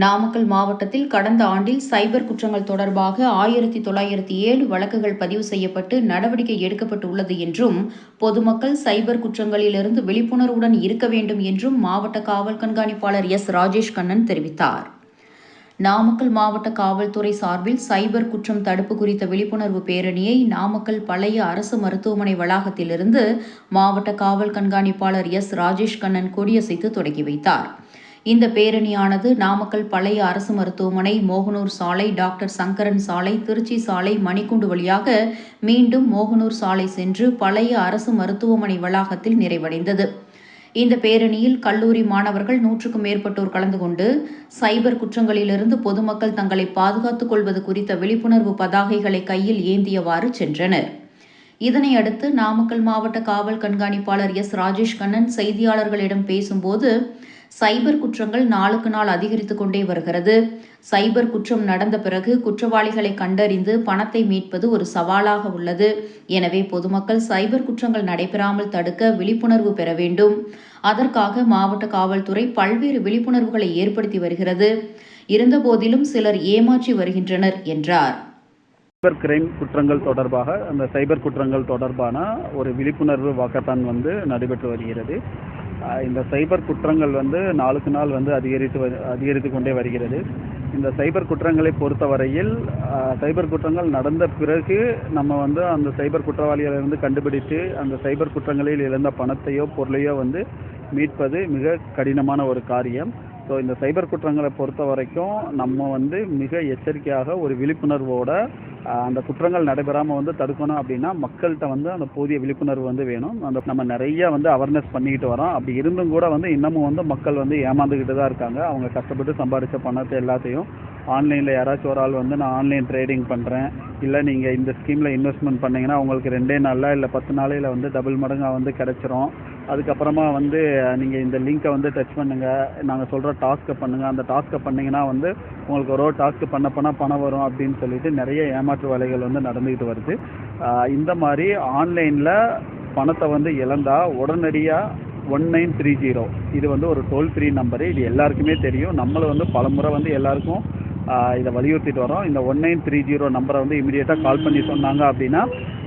நாமக்கல் மாவட்டத்தில் கடந்த ஆண்டில் சைபர் குற்றங்கள் தொடர்பாக ஆயிரத்தி தொள்ளாயிரத்தி ஏழு வழக்குகள் பதிவு செய்யப்பட்டு நடவடிக்கை எடுக்கப்பட்டுள்ளது என்றும் பொதுமக்கள் சைபர் குற்றங்களிலிருந்து விழிப்புணர்வுடன் இருக்க வேண்டும் என்றும் மாவட்ட காவல் கண்காணிப்பாளர் எஸ். ராஜேஷ் கண்ணன் தெரிவித்தார். நாமக்கல் மாவட்ட காவல்துறை சார்பில் சைபர் குற்றம் தடுப்பு குறித்த விழிப்புணர்வு பேரணியை நாமக்கல் பழைய அரசு மருத்துவமனை வளாகத்திலிருந்து மாவட்ட காவல் கண்காணிப்பாளர் எஸ். ராஜேஷ் கண்ணன் கொடியசைத்து தொடங்கி வைத்தார். இந்த பேரணியானது நாமக்கல் பழைய அரசு மருத்துவமனை மோகனூர் சாலை டாக்டர் சங்கரன் சாலை திருச்சி சாலை மணிக்குண்டு வழியாக மீண்டும் மோகனூர் சாலை சென்று பழைய அரசு மருத்துவமனை வளாகத்தில் நிறைவடைந்தது. இந்த பேரணியில் கல்லூரி மாணவர்கள் நூற்றுக்கும் மேற்பட்டோர் கலந்து கொண்டு சைபர் குற்றங்களிலிருந்து பொதுமக்கள் தங்களை பாதுகாத்துக் கொள்வது குறித்த விழிப்புணர்வு பதாகைகளை கையில் ஏந்தியவாறு சென்றனர். இதனை அடுத்து நாமக்கல் மாவட்ட காவல் கண்காணிப்பாளர் எஸ். ராஜேஷ் கண்ணன் செய்தியாளர்களிடம் பேசும்போது சைபர் குற்றங்கள் நாளுக்கு நாள் அதிகரித்து கொண்டே வருகிறது. சைபர் குற்றம் நடந்த பிறகு குற்றவாளிகளை கண்டறிந்து பணத்தை மீட்பது ஒரு சவாலாக உள்ளது. எனவே பொதுமக்கள் சைபர் குற்றங்கள் நடைபெறாமல் தடுக்க விழிப்புணர்வு பெற வேண்டும். அதற்காக மாவட்ட காவல்துறை பல்வேறு விழிப்புணர்வுகளை ஏற்படுத்தி வருகிறது. இருந்தபோதிலும் சிலர் ஏமாற்றி வருகின்றனர் என்றார். சைபர் கிரைம் குற்றங்கள் தொடர்பாக அந்த சைபர் குற்றங்கள் தொடர்பான ஒரு விழிப்புணர்வு வாக்கத்தான் வந்து நடைபெற்று வருகிறது. இந்த சைபர் குற்றங்கள் வந்து நாளுக்கு நாள் வந்து அதிகரித்து அதிகரித்து கொண்டே வருகிறது. இந்த சைபர் குற்றங்களை பொறுத்தவரையில் சைபர் குற்றங்கள் நடந்த பிறகு நம்ம வந்து அந்த சைபர் குற்றவாளிகளை வந்து கண்டுபிடித்து அந்த சைபர் குற்றங்களில் இழந்த பணத்தையோ பொருளையோ வந்து மீட்பது மிக கடினமான ஒரு காரியம். ஸோ இந்த சைபர் குற்றங்களை பொறுத்த வரைக்கும் நம்ம வந்து மிக எச்சரிக்கையாக ஒரு விழிப்புணர்வோட அந்த குற்றங்கள் நடைபெறாமல் வந்து தடுக்கணும் அப்படின்னா மக்கள்கிட்ட வந்து அந்த போதிய விழிப்புணர்வு வந்து வேணும். அந்த நம்ம நிறைய வந்து அவேர்னஸ் பண்ணிக்கிட்டு வரோம். அப்படி இருந்தும் கூட வந்து இன்னமும் வந்து மக்கள் வந்து ஏமாந்துக்கிட்டு தான் இருக்காங்க. அவங்க கஷ்டப்பட்டு சம்பாதிச்ச பணத்தை எல்லாத்தையும் ஆன்லைனில் யாராச்சும் ஒரு ஆள் வந்து நான் ஆன்லைன் ட்ரேடிங் பண்ணுறேன் இல்லை நீங்கள் இந்த ஸ்கீமில் இன்வெஸ்ட்மெண்ட் பண்ணிங்கன்னா உங்களுக்கு ரெண்டே நாளில் இல்லை பத்து நாளையில் வந்து டபுள் மடங்காக வந்து கிடச்சிரும். அதுக்கப்புறமா வந்து நீங்கள் இந்த லிங்க்கை வந்து டச் பண்ணுங்கள் நாங்கள் சொல்கிற டாஸ்க்கை பண்ணுங்கள் அந்த டாஸ்க்கை பண்ணிங்கன்னா வந்து உங்களுக்கு ஒரு டாஸ்க்கு பண்ண பண்ண பணம் வரும் அப்படின்னு சொல்லிட்டு நிறைய ஏமாற்று வேலைகள் வந்து நடந்துக்கிட்டு வருது. இந்த மாதிரி ஆன்லைனில் பணத்தை வந்து இழந்தால் உடனடியாக ஒன் நைன் த்ரீ ஜீரோ இது வந்து ஒரு டோல் ஃப்ரீ நம்பரு இது எல்லாருக்குமே தெரியும். நம்மளை வந்து பலமுறை வந்து எல்லாருக்கும் இதை வலியுறுத்திட்டு வரோம். இந்த ஒன் நைன் த்ரீ ஜீரோ நம்பரை வந்து இமீடியட்டாக கால் பண்ணி சொன்னாங்க அப்படின்னா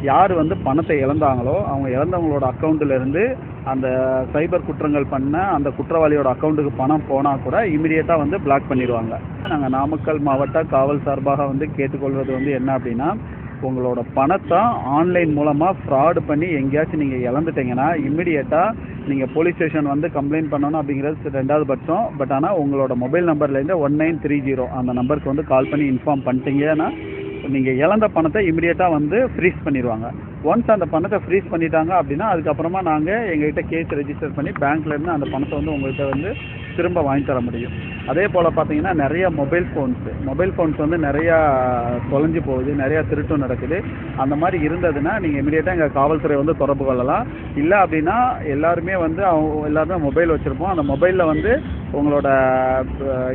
யார் வந்து பணத்தை இழந்தாங்களோ அவங்க இழந்தவங்களோட அக்கௌண்ட்டிலேருந்து அந்த சைபர் குற்றங்கள் பண்ண அந்த குற்றவாளியோட அக்கௌண்ட்டுக்கு பணம் போனால் கூட இமீடியட்டாக வந்து பிளாக் பண்ணிடுவாங்க. நாங்கள் நாமக்கல் மாவட்ட காவல் சார்பாக வந்து கேட்டுக்கொள்வது வந்து என்ன அப்படின்னா உங்களோட பணத்தை ஆன்லைன் மூலமாக ஃப்ராடு பண்ணி எங்கேயாச்சும் நீங்கள் இழந்துட்டீங்கன்னா இம்மிடியட்டாக நீங்கள் போலீஸ் ஸ்டேஷன் வந்து கம்ப்ளைண்ட் பண்ணணும் அப்படிங்கிறது ரெண்டாவது பட்சம். பட் ஆனால் உங்களோட மொபைல் நம்பர்லேருந்து ஒன் நைன் த்ரீ ஜீரோ அந்த நம்பருக்கு வந்து கால் பண்ணி இன்ஃபார்ம் பண்ணிட்டீங்கன்னா நீங்கள் இழந்த பணத்தை இமிடியேட்டாக வந்து ஃப்ரீஸ் பண்ணிடுவாங்க. ஒன்ஸ் அந்த பணத்தை ஃப்ரீஸ் பண்ணிட்டாங்க அப்படின்னா அதுக்கப்புறமா நாங்கள் எங்கள்கிட்ட கேஸ் ரெஜிஸ்டர் பண்ணி பேங்க்லேருந்து அந்த பணத்தை வந்து உங்கள்கிட்ட வந்து திரும்ப வாங்கி தர முடியும். அதே போல் பார்த்தீங்கன்னா நிறையா மொபைல் ஃபோன்ஸ் மொபைல் ஃபோன்ஸ் வந்து நிறையா தொலைஞ்சு போகுது நிறையா திருட்டும் நடக்குது. அந்த மாதிரி இருந்ததுன்னா நீங்கள் இமிடியேட்டாக எங்கள் காவல்துறை வந்து தொடர்பு கொள்ளலாம். இல்லை அப்படின்னா எல்லாருமே வந்து அவங்க எல்லாருமே மொபைல் வச்சுருப்போம். அந்த மொபைலில் வந்து உங்களோட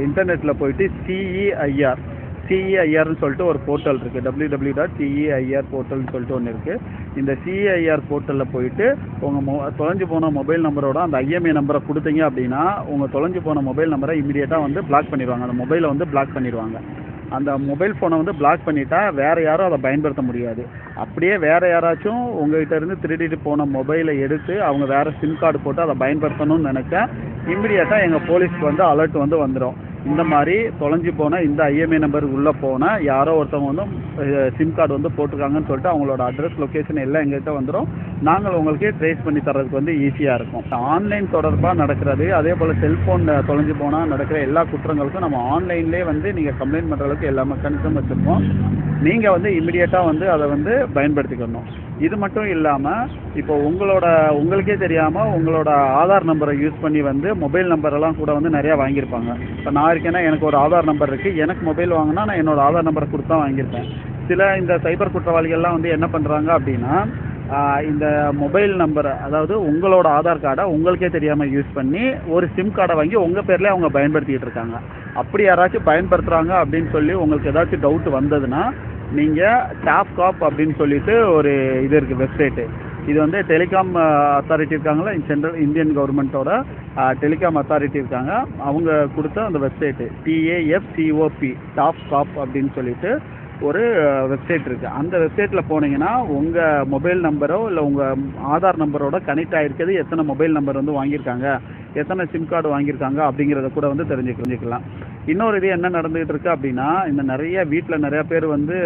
இன்டர்நெட்டில் போயிட்டு சிஇஐஆர் சிஇஐஆர்னு சொல்லிட்டு ஒரு போர்ட்டல் இருக்குது டபிள்யூ டபிள்யூ டாட் சிஇஐஆர் போர்ட்டல்னு சொல்லிட்டு ஒன்று இருக்குது இந்த சிஇஐஆர் போர்ட்டலில் போயிட்டு உங்கள் மொ தொலைஞ்சு போன மொபைல் நம்பரோட அந்த ஐஎம்ஐ நம்பரை கொடுத்தீங்க அப்படின்னா உங்கள் தொலைஞ்சு போன மொபைல் நம்பரை இமீடியட்டாக வந்து பிளாக் பண்ணிடுவாங்க. அந்த மொபைலை வந்து பிளாக் பண்ணிடுவாங்க. அந்த மொபைல் ஃபோனை வந்து பிளாக் பண்ணிட்டா வேறு யாரும் அதை பயன்படுத்த முடியாது. அப்படியே வேறு யாராச்சும் உங்ககிட்ட இருந்து திருடிட்டு போன மொபைலை எடுத்து அவங்க வேறு சிம் கார்டு போட்டு அதை பயன்படுத்தணும்னு நினச்சா இம்மிடியட்டாக எங்கள் போலீஸ்க்கு வந்து அலர்ட் வந்து வந்துடும் இந்த மாதிரி தொலைஞ்சு போன இந்த ஐஎம்ஏ நம்பர் உள்ளே போனால் யாரோ ஒருத்தவங்க வந்து சிம் கார்டு வந்து போட்டிருக்காங்கன்னு சொல்லிட்டு அவங்களோட அட்ரஸ் லொக்கேஷன் எல்லாம் எங்கள்கிட்ட வந்துடும் நாங்கள் உங்களுக்கு ட்ரேஸ் பண்ணி தர்றதுக்கு வந்து ஈஸியாக இருக்கும். ஆன்லைன் தொடர்பாக நடக்கிறது அதே போல் செல்ஃபோன் தொலைஞ்சு போனால் நடக்கிற எல்லா குற்றங்களுக்கும் நம்ம ஆன்லைன்லேயே வந்து நீங்கள் கம்ப்ளைண்ட் பண்ணுற அளவுக்கு எல்லா மெக்கானிசம் வச்சுருக்கோம். நீங்கள் வந்து இமிடியேட்டாக வந்து அதை வந்து பயன்படுத்திக்கணும். இது மட்டும் இல்லாமல் இப்போ உங்களோட உங்களுக்கே தெரியாமல் உங்களோட ஆதார் நம்பரை யூஸ் பண்ணி வந்து மொபைல் நம்பரெல்லாம் கூட வந்து நிறையா வாங்கியிருப்பாங்க. இப்போ நான் இருக்கேன்னா எனக்கு ஒரு ஆதார் நம்பர் இருக்குது எனக்கு மொபைல் வாங்கினா நான் என்னோட ஆதார் நம்பரை கொடுத்து தான் வாங்கியிருப்பேன். சில இந்த சைபர் குற்றவாளிகள்லாம் வந்து என்ன பண்ணுறாங்க அப்படின்னா இந்த மொபைல் நம்பரை அதாவது உங்களோட ஆதார் கார்டை உங்களுக்கே தெரியாமல் யூஸ் பண்ணி ஒரு சிம் கார்டை வாங்கி உங்கள் பேர்லேயே அவங்க பயன்படுத்திக்கிட்டு இருக்காங்க. அப்படி யாராச்சும் பயன்படுத்துகிறாங்க அப்படின்னு சொல்லி உங்களுக்கு ஏதாச்சும் டவுட் வந்ததுன்னா நீங்கள் டாப் காப் அப்படின்னு சொல்லிட்டு ஒரு இது இருக்குது வெப்சைட்டு இது வந்து டெலிகாம் அத்தாரிட்டி இருக்காங்களா சென்ட்ரல் இந்தியன் கவர்மெண்ட்டோட டெலிகாம் அத்தாரிட்டி இருக்காங்க. அவங்க கொடுத்த அந்த வெப்சைட்டு டிஏஎஃப்சிஓபி டாப் காப் அப்படின்னு சொல்லிட்டு ஒரு வெப்சைட் இருக்குது அந்த வெப்சைட்டில் போனீங்கன்னா உங்கள் மொபைல் நம்பரோ இல்லை உங்கள் ஆதார் நம்பரோட கனெக்ட் ஆகிருக்கிறது எத்தனை மொபைல் நம்பர் வந்து வாங்கியிருக்காங்க எத்தனை சிம் கார்டு வாங்கியிருக்காங்க அப்படிங்கிறத கூட வந்து தெரிஞ்சுக்கலாம். இன்னொரு இது என்ன நடந்துகிட்டு இருக்கு அப்படின்னா இந்த நிறைய வீட்டில் நிறைய பேர் வந்து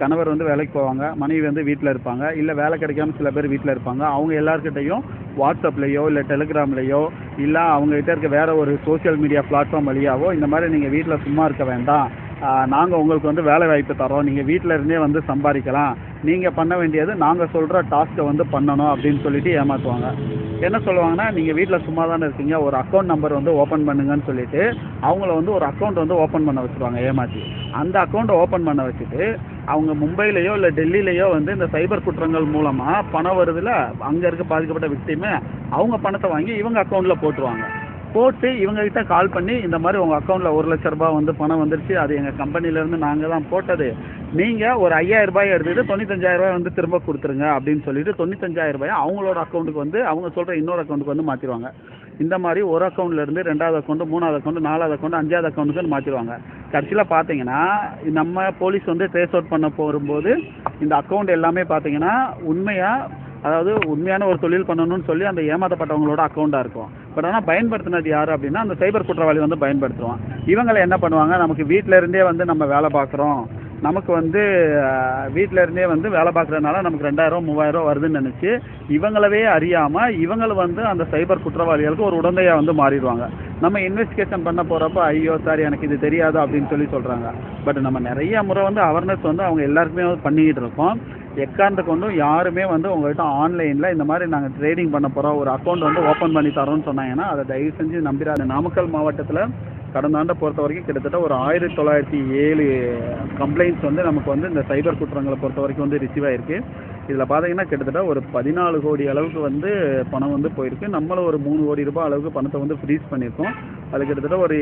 கணவர் வந்து வேலைக்கு போவாங்க மனைவி வந்து வீட்டில் இருப்பாங்க இல்லை வேலை கிடைக்காம சில பேர் வீட்டில் இருப்பாங்க. அவங்க எல்லாருக்கிட்டையும் வாட்ஸ்அப்லேயோ இல்லை டெலிகிராம்லேயோ இல்லை அவங்ககிட்ட இருக்க வேற ஒரு சோஷியல் மீடியா பிளாட்ஃபார்ம் வழியாவோ இந்த மாதிரி நீங்கள் வீட்டில் சும்மா இருக்க வேண்டாம். நாங்கள் உங்களுக்கு வந்து வேலை வாய்ப்பு தரோம் நீங்கள் வீட்டில் இருந்தே வந்து சம்பாதிக்கலாம். நீங்கள் பண்ண வேண்டியது நாங்கள் சொல்கிற டாஸ்க்கை வந்து பண்ணணும் அப்படின்னு சொல்லிட்டு ஏமாற்றுவாங்க என்ன சொல்லுவாங்கன்னா நீங்கள் வீட்டில் சும்மா தானே இருக்கீங்க. ஒரு அக்கௌண்ட் நம்பர் வந்து ஓப்பன் பண்ணுங்கன்னு சொல்லிட்டு அவங்கள வந்து ஒரு அக்கௌண்ட் வந்து ஓப்பன் பண்ண வச்சுருவாங்க ஏமாற்றி அந்த அக்கௌண்ட்டை ஓப்பன் பண்ண வச்சுட்டு அவங்க மும்பையிலையோ இல்லை டெல்லியிலையோ வந்து இந்த சைபர் குற்றங்கள் மூலமாக பணம் வருதுல அங்கே இருக்க பாதிக்கப்பட்ட விக்டிமே அவங்க பணத்தை வாங்கி இவங்க அக்கௌண்ட்டில் போட்டுருவாங்க. போட்டு இவங்ககிட்ட கால் பண்ணி இந்த மாதிரி உங்கள் அக்கௌண்ட்டில் ஒரு லட்ச ரூபா வந்து பணம் வந்துருச்சு அது எங்கள் கம்பெனிலேருந்து நாங்கள் தான் போட்டது. நீங்கள் ஒரு ஐயாயிரம் ரூபாய் எடுத்துட்டு தொண்ணூத்தஞ்சாயிரம் ரூபாய் வந்து திரும்ப கொடுத்துருங்க அப்படின்னு சொல்லிட்டு தொண்ணூத்தஞ்சாயிரம் ரூபாய் அவங்களோட அக்கௌண்ட்டுக்கு வந்து அவங்க சொல்கிற இன்னொரு அக்கௌண்ட்டுக்கு வந்து மாற்றிடுவாங்க இந்த மாதிரி ஒரு அக்கௌண்ட்லேருந்து ரெண்டாவது அக்கௌண்ட் மூணாவது அக்கௌண்ட் நாலாவது அக்கௌண்ட் அஞ்சாவது அக்கௌண்ட்டுக்கு மாற்றிடுவாங்க கடைசியில் பார்த்தீங்கன்னா நம்ம போலீஸ் வந்து ட்ரேஸ் அவுட் பண்ண போகும்போது இந்த அக்கௌண்ட் எல்லாமே பார்த்தீங்கன்னா உண்மையாக அதாவது உண்மையான ஒரு தொழில் பண்ணணும்னு சொல்லி அந்த ஏமாற்றப்பட்டவங்களோட அக்கௌண்ட்டாக இருக்கும். பட் ஆனால் பயன்படுத்தினது யார் அப்படின்னா அந்த சைபர் குற்றவாளி வந்து பயன்படுத்துவான். இவங்களை என்ன பண்ணுவாங்க? நமக்கு வீட்டிலருந்தே வந்து நம்ம வேலை பார்க்குறோம். நமக்கு வந்து வீட்டில் இருந்தே வந்து வேலை பார்க்குறதுனால நமக்கு ரெண்டாயிரம் மூவாயிரம் வருதுன்னு நினச்சி இவங்களவே அறியாமல் இவங்களை வந்து அந்த சைபர் குற்றவாளிகளுக்கு ஒரு உடந்தையாக வந்து மாறிடுவாங்க. நம்ம இன்வெஸ்டிகேஷன் பண்ண போகிறப்ப ஐயோ சார் எனக்கு இது தெரியாது அப்படின்னு சொல்லி சொல்கிறாங்க பட் நம்ம நிறைய முறை வந்து அவேர்னஸ் வந்து அவங்க எல்லாருக்குமே வந்து பண்ணிக்கிட்டு இருக்கோம். எக்காரணத்தை கொண்டும் யாருமே வந்து உங்கள்கிட்ட ஆன்லைனில் இந்த மாதிரி நாங்கள் ட்ரேடிங் பண்ண போகிறோம் ஒரு அக்கௌண்ட் வந்து ஓப்பன் பண்ணி தரோம்னு சொன்னாங்கன்னா அதை தயவு செஞ்சு நம்பிடாது நாமக்கல் மாவட்டத்தில் கடந்த ஆண்டை பொறுத்த வரைக்கும் கிட்டத்தட்ட ஒரு ஆயிரத்தி தொள்ளாயிரத்தி ஏழு கம்ப்ளைண்ட்ஸ் வந்து நமக்கு வந்து இந்த சைபர் குற்றங்களை பொறுத்த வரைக்கும் வந்து ரிசீவ் ஆயிருக்கு. இதில் பார்த்தீங்கன்னா கிட்டத்தட்ட ஒரு பதினாலு கோடி அளவுக்கு வந்து பணம் வந்து போயிருக்கு. நம்மளும் ஒரு மூணு கோடி ரூபாய் அளவுக்கு பணத்தை வந்து ஃப்ரீஸ் பண்ணியிருக்கோம். அது கிட்டத்தட்ட ஒரு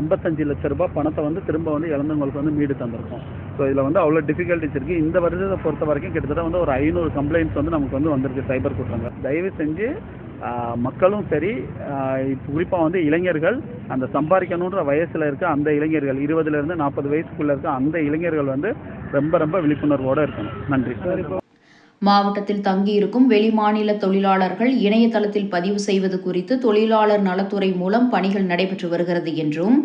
எண்பத்தஞ்சு லட்ச ரூபாய் பணத்தை வந்து திரும்ப வந்து இழந்தவங்களுக்கு வந்து மீடு தந்திருக்கோம். ஸோ இதில் வந்து அவ்வளோ டிஃபிகல்ட்டிஸ் இருக்குது இந்த வருடத்தை பொறுத்த வரைக்கும் கிட்டத்தட்ட வந்து ஒரு ஐநூறு கம்ப்ளைண்ட்ஸ் வந்து நமக்கு வந்து வந்திருக்கு சைபர் குற்றங்கள். தயவு செஞ்சு மக்களும் சரி குறிப்பாக வந்து இளைஞர்கள் அந்த சம்பாதிக்கணுன்ற வயசில் இருக்க அந்த இளைஞர்கள் இருபதுலேருந்து நாற்பது வயசுக்குள்ளே இருக்க அந்த இளைஞர்கள் வந்து ரொம்ப ரொம்ப விழிப்புணர்வோடு இருக்கணும். நன்றி. மாவட்டத்தில் தங்கியிருக்கும் வெளிமாநில தொழிலாளர்கள் இணையதளத்தில் பதிவு செய்வது குறித்து தொழிலாளர் நலத்துறை மூலம் பணிகள் நடைபெற்று வருகிறது என்றும்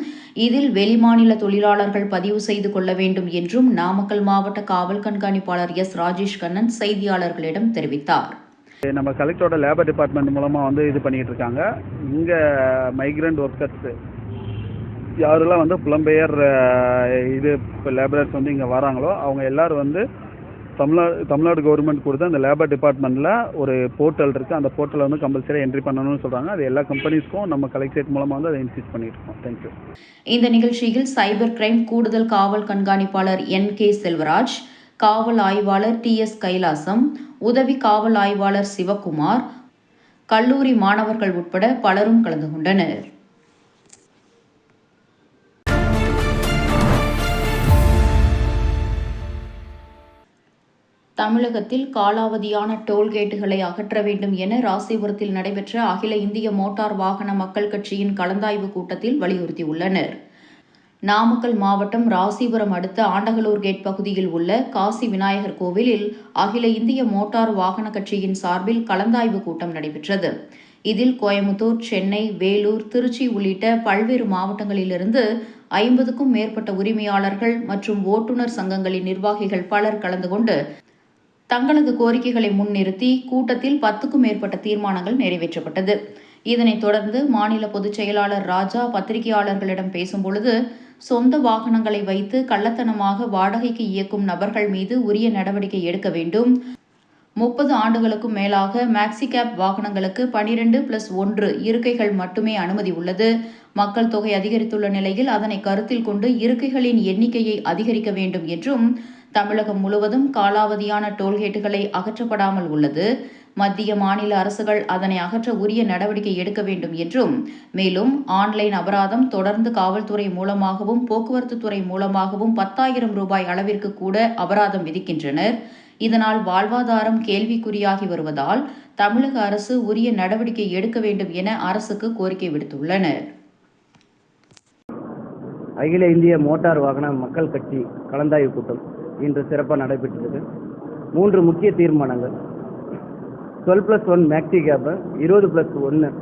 இதில் வெளிமாநில தொழிலாளர்கள் பதிவு செய்து கொள்ள வேண்டும் என்றும் நாமக்கல் மாவட்ட காவல் கண்காணிப்பாளர் எஸ் ராஜேஷ் கண்ணன் செய்தியாளர்களிடம் தெரிவித்தார். நம்ம கலெக்டரோட லேபர் டிபார்ட்மெண்ட் மூலமாக வந்து இது பண்ணிகிட்டு இருக்காங்க. இங்கே மைக்ரண்ட் ஒர்க்கர்ஸ் யாரெல்லாம் வந்து புலம்பெயர் இது இப்போ லேபரர்ஸ் வந்து இங்கே வராங்களோ அவங்க எல்லாரும் வந்து தமிழ்நாடு தமிழ்நாடு கவர்மெண்ட் கொடுத்த அந்த லேபர் டிபார்ட்மெண்ட்டில் ஒரு போர்ட்டல் இருக்குது அந்த போர்ட்டலில் வந்து கம்பல்சரி என்ட்ரி பண்ணணும்னு சொல்கிறாங்க அது எல்லா கம்பெனிஸ்க்கும் நம்ம கலெக்டரேட் மூலமாக வந்து அதை இன்சிஸ்ட் பண்ணிட்டு இருக்கோம். தேங்க்யூ இந்த நிகழ்ச்சியில் சைபர் கிரைம் கூடுதல் காவல் கண்காணிப்பாளர் என் கே செல்வராஜ் காவல் ஆய்வாளர் டி எஸ் கைலாசம் உதவி காவல் ஆய்வாளர் சிவகுமார் கல்லூரி மாணவர்கள் உட்பட பலரும் கலந்து கொண்டனர். தமிழகத்தில் காலாவதியான டோல்கேட்டுகளை அகற்ற வேண்டும் என ராசிபுரத்தில் நடைபெற்ற அகில இந்திய மோட்டார் வாகன மக்கள் கட்சியின் கலந்தாய்வு கூட்டத்தில் வலியுறுத்தியுள்ளனர். நாமக்கல் மாவட்டம் ராசிபுரம் அடுத்த ஆண்டகலூர் கேட் பகுதியில் உள்ள காசி விநாயகர் கோவிலில் அகில இந்திய மோட்டார் வாகன கட்சியின் சார்பில் கலந்தாய்வு கூட்டம் நடைபெற்றது. இதில் கோயமுத்தூர் சென்னை வேலூர் திருச்சி உள்ளிட்ட பல்வேறு மாவட்டங்களிலிருந்து ஐம்பதுக்கும் மேற்பட்ட உரிமையாளர்கள் மற்றும் ஓட்டுநர் சங்கங்களின் நிர்வாகிகள் பலர் கலந்து கொண்டு தங்களது கோரிக்கைகளை முன்னிறுத்தி கூட்டத்தில் பத்துக்கும் மேற்பட்ட தீர்மானங்கள் நிறைவேற்றப்பட்டது. இதனைத் தொடர்ந்து மாநில பொதுச் செயலாளர் ராஜா பத்திரிகையாளர்களிடம் பேசும்பொழுது சொந்த வாகனங்களை வைத்து கள்ளத்தனமாக வாடகைக்கு இயக்கும் நபர்கள் மீது உரிய நடவடிக்கை எடுக்க வேண்டும். முப்பது ஆண்டுகளுக்கும் மேலாக மேக்ஸி கேப் வாகனங்களுக்கு பனிரெண்டு பிளஸ் ஒன்று இருக்கைகள் மட்டுமே அனுமதி உள்ளது. மக்கள் தொகை அதிகரித்துள்ள நிலையில் அதனை கருத்தில் கொண்டு இருக்கைகளின் எண்ணிக்கையை அதிகரிக்க வேண்டும் என்றும் தமிழகம் முழுவதும் காலாவதியான டோல்கேட்டுகளை அகற்றப்படாமல் உள்ளது. மத்திய மாநில அரசுகள் அதனை அகற்ற உரிய நடவடிக்கை எடுக்க வேண்டும் என்றும் மேலும் ஆன்லைன் அபராதம் தொடர்ந்து காவல்துறை மூலமாகவும் போக்குவரத்து துறை மூலமாகவும் பத்தாயிரம் ரூபாய் அளவிற்கு கூட அபராதம் விதிக்கின்றனர். இதனால் வாழ்வாதாரம் கேள்விக்குறியாகி வருவதால் தமிழக அரசு உரிய நடவடிக்கை எடுக்க வேண்டும் என அரசுக்கு கோரிக்கை விடுத்துள்ளனர். அகில இந்திய மோட்டார் வாகன மக்கள் கட்சி கலந்தாய்வு கூட்டம். இன்று சிறப்பாக நடைபெற்றது மூன்று முக்கிய தீர்மானங்கள். டுவெல் ப்ளஸ் ஒன் மேக்ஸி கேப்பை இருபது ப்ளஸ் ஒன்று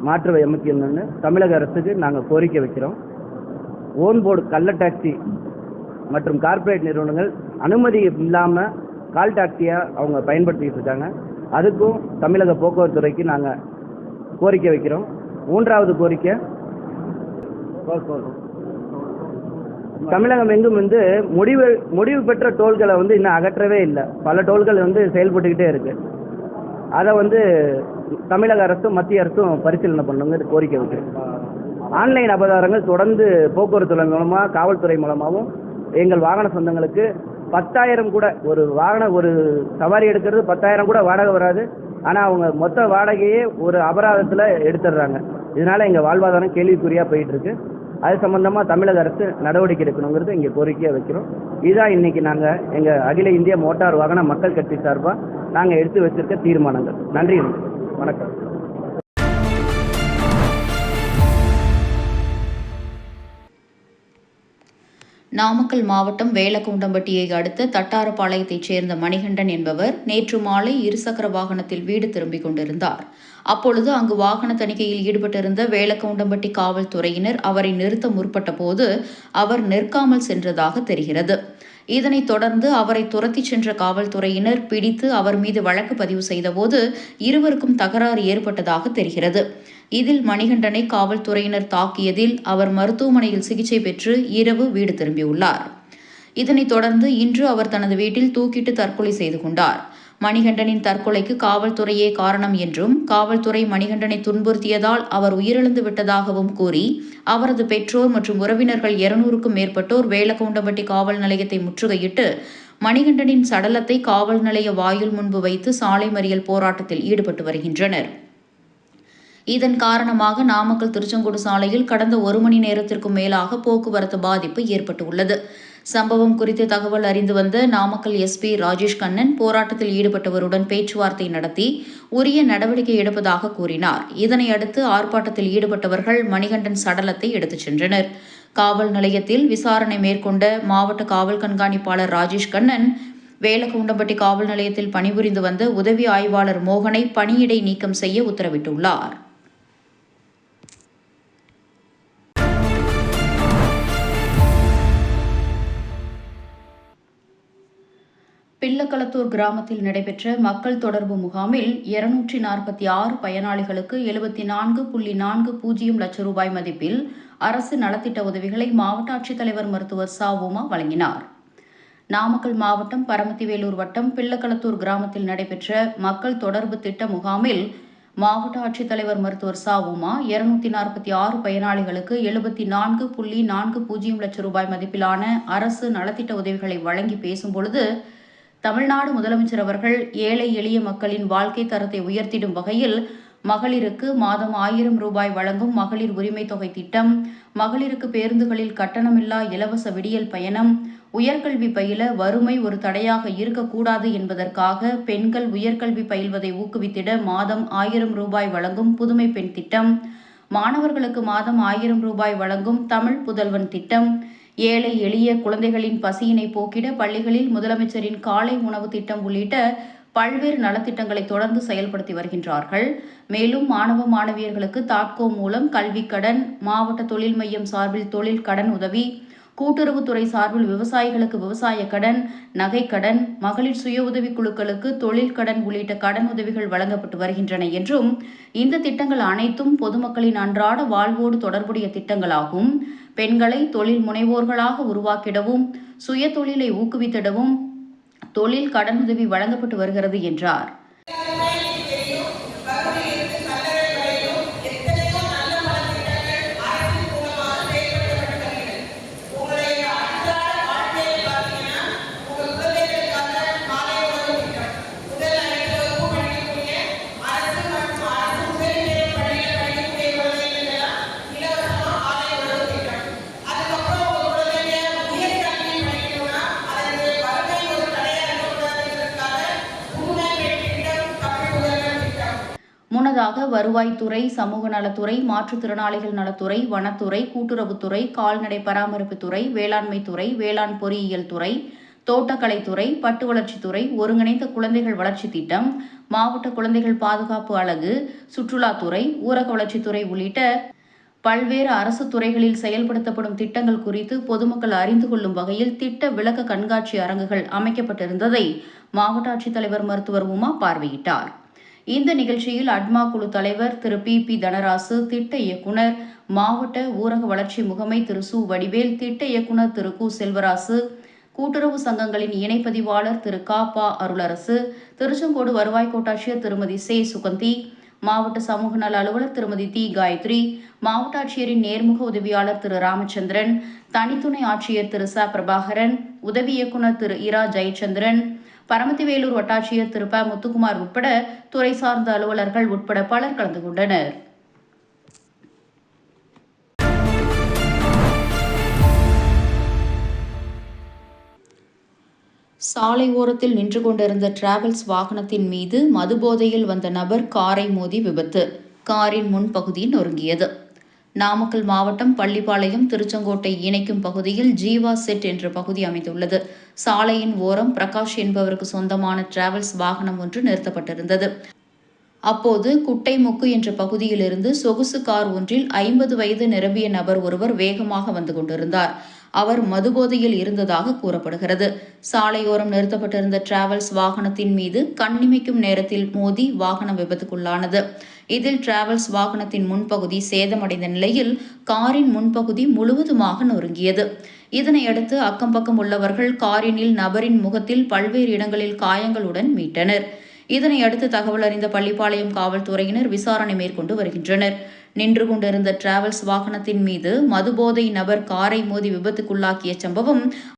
மாற்ற எண்பத்தி தமிழக அரசுக்கு நாங்கள் கோரிக்கை வைக்கிறோம். ஓன் போர்டு கள்ள டாக்ஸி மற்றும் கார்ப்பரேட் நிறுவனங்கள் அனுமதி இல்லாமல் கால் டாக்ஸியாக அவங்க பயன்படுத்திக்கிட்டு இருக்காங்க. அதுக்கும் தமிழக போக்குவரத்து துறைக்கு நாங்கள் கோரிக்கை வைக்கிறோம். மூன்றாவது கோரிக்கை. தமிழகம் எங்கும் வந்து முடிவு முடிவு பெற்ற டோல்களை வந்து இன்னும் அகற்றவே இல்லை. பல டோல்கள் வந்து செயல்பட்டுக்கிட்டே இருக்கு. அதை வந்து தமிழக அரசும் மத்திய அரசும் பரிசீலனை பண்ணுங்க கோரிக்கை இருக்கு ஆன்லைன் அபதாரங்கள் தொடர்ந்து போக்குவரத்து மூலமாக காவல்துறை மூலமாகவும் எங்கள் வாகன சொந்தங்களுக்கு பத்தாயிரம் கூட ஒரு வாகன ஒரு சவாரி எடுக்கிறது பத்தாயிரம் கூட வாடகை வராது. ஆனால் அவங்க மொத்த வாடகையே ஒரு அபராதத்தில் எடுத்துடுறாங்க. இதனால எங்கள் வாழ்வாதாரம் கேள்விக்குறியாக போயிட்டு இருக்கு. அது சம்பந்தமாக தமிழக அரசு நடவடிக்கை எடுக்கணுங்கிறது இங்கே கோரிக்கையாக வைக்கிறோம். இதுதான் இன்னைக்கு நாங்கள் எங்கள் அகில இந்திய மோட்டார் வாகன மக்கள் கட்சி சார்பாக நாங்கள் எடுத்து வச்சிருக்க தீர்மானங்கள். நன்றி. வணக்கம். நாமக்கல் மாவட்டம் வேலக்கவுண்டம்பட்டியை அடுத்த தட்டாரப்பாளையத்தைச் சேர்ந்த மணிகண்டன் என்பவர் நேற்று மாலை இருசக்கர வாகனத்தில் வீடு திரும்பிக் கொண்டிருந்தார். அப்பொழுது அங்கு வாகன தணிக்கையில் ஈடுபட்டிருந்த வேலக்கவுண்டம்பட்டி காவல்துறையினர் அவரை நிறுத்த முற்பட்ட போது அவர் நிற்காமல் சென்றதாக தெரிகிறது. இதனைத் தொடர்ந்து அவரை துரத்திச் சென்ற காவல்துறையினர் பிடித்து அவர் மீது வழக்கு பதிவு செய்தபோது இருவருக்கும் தகராறு ஏற்பட்டதாக தெரிகிறது. இதில் மணிகண்டனை காவல்துறையினர் தாக்கியதில் அவர் மருத்துவமனையில் சிகிச்சை பெற்று இரவு வீடு திரும்பியுள்ளார். இதனைத் தொடர்ந்து இன்று அவர் தனது வீட்டில் தூக்கிட்டு தற்கொலை செய்து கொண்டார். மணிகண்டனின் தற்கொலைக்கு காவல்துறையே காரணம் என்றும் காவல்துறை மணிகண்டனை துன்புறுத்தியதால் அவர் உயிரிழந்து விட்டதாகவும் கூறி அவரது பெற்றோர் மற்றும் உறவினர்கள் இருநூறுக்கும் மேற்பட்டோர் வேலகவுண்டம்பட்டி காவல் நிலையத்தை முற்றுகையிட்டு மணிகண்டனின் சடலத்தை காவல் நிலைய வாயில் முன்பு வைத்து சாலை மறியல் போராட்டத்தில் ஈடுபட்டு வருகின்றனர். இதன் காரணமாக நாமக்கல் திருச்செங்கோடு சாலையில் கடந்த ஒரு மணி நேரத்திற்கும் மேலாக போக்குவரத்து பாதிப்பு ஏற்பட்டுள்ளது. சம்பவம் குறித்து தகவல் அறிந்து வந்த நாமக்கல் எஸ்பி ராஜேஷ் கண்ணன் போராட்டத்தில் ஈடுபட்டவருடன் பேச்சுவார்த்தை நடத்தி உரிய நடவடிக்கை எடுப்பதாக கூறினார். இதனை அடுத்து ஆர்ப்பாட்டத்தில் ஈடுபட்டவர்கள் மணிகண்டன் சடலத்தை எடுத்துச் சென்றனர். காவல் நிலையத்தில் விசாரணை மேற்கொண்ட மாவட்ட காவல் கண்காணிப்பாளர் ராஜேஷ் கண்ணன் வேலகவுண்டம்பட்டி காவல் நிலையத்தில் பணிபுரிந்து வந்த உதவி ஆய்வாளர் மோகனை பணியிடை நீக்கம் செய்ய உத்தரவிட்டுள்ளார். பில்லக்களத்தூர் கிராமத்தில் நடைபெற்ற மக்கள் தொடர்பு முகாமில் இருநூற்றி நாற்பத்தி ஆறு பயனாளிகளுக்கு எழுபத்தி நான்கு புள்ளி நான்கு பூஜ்ஜியம் லட்சம் ரூபாய் மதிப்பில் அரசு நலத்திட்ட உதவிகளை மாவட்ட ஆட்சித்தலைவர் மருத்துவர் சா. உமா வழங்கினார். நாமக்கல் மாவட்டம் பரமத்திவேலூர் வட்டம் பிள்ளக்களத்தூர் கிராமத்தில் நடைபெற்ற மக்கள் தொடர்பு திட்ட முகாமில் மாவட்ட ஆட்சித்தலைவர் மருத்துவர் சா. உமா இருநூத்தி நாற்பத்தி ஆறு பயனாளிகளுக்கு எழுபத்தி நான்கு புள்ளி நான்கு பூஜ்ஜியம் லட்சம் ரூபாய் மதிப்பிலான அரசு நலத்திட்ட உதவிகளை வழங்கி பேசும்பொழுது தமிழ்நாடு முதலமைச்சர் அவர்கள் ஏழை எளிய மக்களின் வாழ்க்கை தரத்தை உயர்த்திடும் வகையில் மகளிருக்கு மாதம் ஆயிரம் ரூபாய் வழங்கும் மகளிர் உரிமை தொகை திட்டம் மகளிருக்கு பேருந்துகளில் கட்டணமில்லா இலவச விடியல் பயணம் உயர்கல்வி பயில வறுமை ஒரு தடையாக இருக்கக்கூடாது என்பதற்காக பெண்கள் உயர்கல்வி பயில்வதை ஊக்குவித்திட மாதம் ஆயிரம் ரூபாய் வழங்கும் புதுமை பெண் திட்டம் மாணவர்களுக்கு மாதம் ஆயிரம் ரூபாய் வழங்கும் தமிழ் புதல்வன் திட்டம் ஏழை எளிய குழந்தைகளின் பசியினை போக்கிட பள்ளிகளில் முதலமைச்சரின் காலை உணவு திட்டம் உள்ளிட்ட பல்வேறு நலத்திட்டங்களை தொடர்ந்து செயல்படுத்தி வருகின்றார்கள். மேலும் மாணவ மாணவியர்களுக்கு தாட்கோ மூலம் கல்விக் கடன் மாவட்ட தொழில் மையம் சார்பில் தொழில் கடன் உதவி கூட்டுறவுத்துறை சார்பில் விவசாயிகளுக்கு விவசாய கடன் நகைக்கடன் மகளிர் சுய உதவிக் குழுக்களுக்கு தொழில் கடன் உள்ளிட்ட கடன் உதவிகள் வழங்கப்பட்டு வருகின்றன என்றும் இந்த திட்டங்கள் அனைத்தும் பொதுமக்களின் அன்றாட வாழ்வோடு தொடர்புடைய திட்டங்களாகும். பெண்களை தொழில் முனைவோர்களாக உருவாக்கிடவும் சுய தொழிலை ஊக்குவித்திடவும் தொழில் கடனுதவி வழங்கப்பட்டு வருகிறது என்றார். முன்னதாக வருவாய்த்துறை சமூக நலத்துறை மாற்றுத்திறனாளிகள் நலத்துறை வனத்துறை கூட்டுறவுத்துறை கால்நடை பராமரிப்புத்துறை வேளாண்மைத்துறை வேளாண் பொறியியல் துறை தோட்டக்கலைத்துறை பட்டு வளர்ச்சித்துறை ஒருங்கிணைந்த குழந்தைகள் வளர்ச்சி திட்டம் மாவட்ட குழந்தைகள் பாதுகாப்பு அலகு சுற்றுலாத்துறை ஊரக வளர்ச்சித்துறை உள்ளிட்ட பல்வேறு அரசு துறைகளில் செயல்படுத்தப்படும் திட்டங்கள் குறித்து பொதுமக்கள் அறிந்து கொள்ளும் வகையில் திட்ட விளக்க கண்காட்சி அரங்குகள் அமைக்கப்பட்டிருந்ததை மாவட்ட ஆட்சித்தலைவர் மருத்துவர் உமா பார்வையிட்டார். இந்த நிகழ்ச்சியில் அட்மா குழு தலைவர் திரு பி பி தனராசு திட்ட இயக்குனர் மாவட்ட ஊரக வளர்ச்சி முகமை திரு சு. வடிவேல் திட்ட இயக்குனர் திரு கு. செல்வராசு கூட்டுறவு சங்கங்களின் இணைப்பதிவாளர் திரு கா. பா. அருளரசு திருச்செங்கோடு வருவாய் கோட்டாட்சியர் திருமதி சே. சுகந்தி மாவட்ட சமூக நல அலுவலர் திருமதி தி. காயத்ரி மாவட்ட ஆட்சியரின் நேர்முக உதவியாளர் திரு ராமச்சந்திரன் தனித்துணை ஆட்சியர் திரு ச. பிரபாகரன் உதவி இயக்குனர் திரு இரா. ஜெயச்சந்திரன் பரமத்திவேலூர் வட்டாட்சியர் திரு ப முத்துக்குமார் உட்பட துறை சார்ந்த அலுவலர்கள் உட்பட பலர் கலந்து கொண்டனர். சாலை ஓரத்தில் நின்று கொண்டிருந்த டிராவல்ஸ் வாகனத்தின் மீது மதுபோதையில் வந்த நபர் காரை மோதி விபத்து. காரின் முன்பகுதி நொறுங்கியது. நாமக்கல் மாவட்டம் பள்ளிப்பாளையம் திருச்செங்கோட்டை இணைக்கும் பகுதியில் ஜீவா செட் என்ற பகுதி அமைந்துள்ளது. சாலையின் ஓரம் பிரகாஷ் என்பவருக்கு சொந்தமான டிராவல்ஸ் வாகனம் ஒன்று நிறுத்தப்பட்டிருந்தது. அப்போது குட்டைமுக்கு என்ற பகுதியிலிருந்து சொகுசு கார் ஒன்றில் ஐம்பது வயது நிரம்பிய நபர் ஒருவர் வேகமாக வந்து கொண்டிருந்தார். அவர் மதுபோதையில் இருந்ததாக கூறப்படுகிறது. சாலையோரம் நிறுத்தப்பட்டிருந்த டிராவல்ஸ் வாகனத்தின் மீது கண்ணிமைக்கும் நேரத்தில் மோதி வாகனம் விபத்துக்குள்ளானது. இதில் டிராவல்ஸ் வாகனத்தின் முன்பகுதி சேதமடைந்த நிலையில் காரின் முன்பகுதி முழுவதுமாக நொறுங்கியது. இதனையடுத்து அக்கம் பக்கம் உள்ளவர்கள் காரினில் நபரின் முகத்தில் பல்வேறு இடங்களில் காயங்களுடன் மீட்டனர். இதனை அடுத்து தகவல் அறிந்த பள்ளிப்பாளையம் காவல்துறையினர் விசாரணை மேற்கொண்டு வருகின்றனர். நின்று கொண்டிருந்த டிராவல்ஸ் வாகனத்தின் மீது மதுபோதை நபர் காரை மோதி விபத்துக்குள்ளாக்கிய சம்பவம்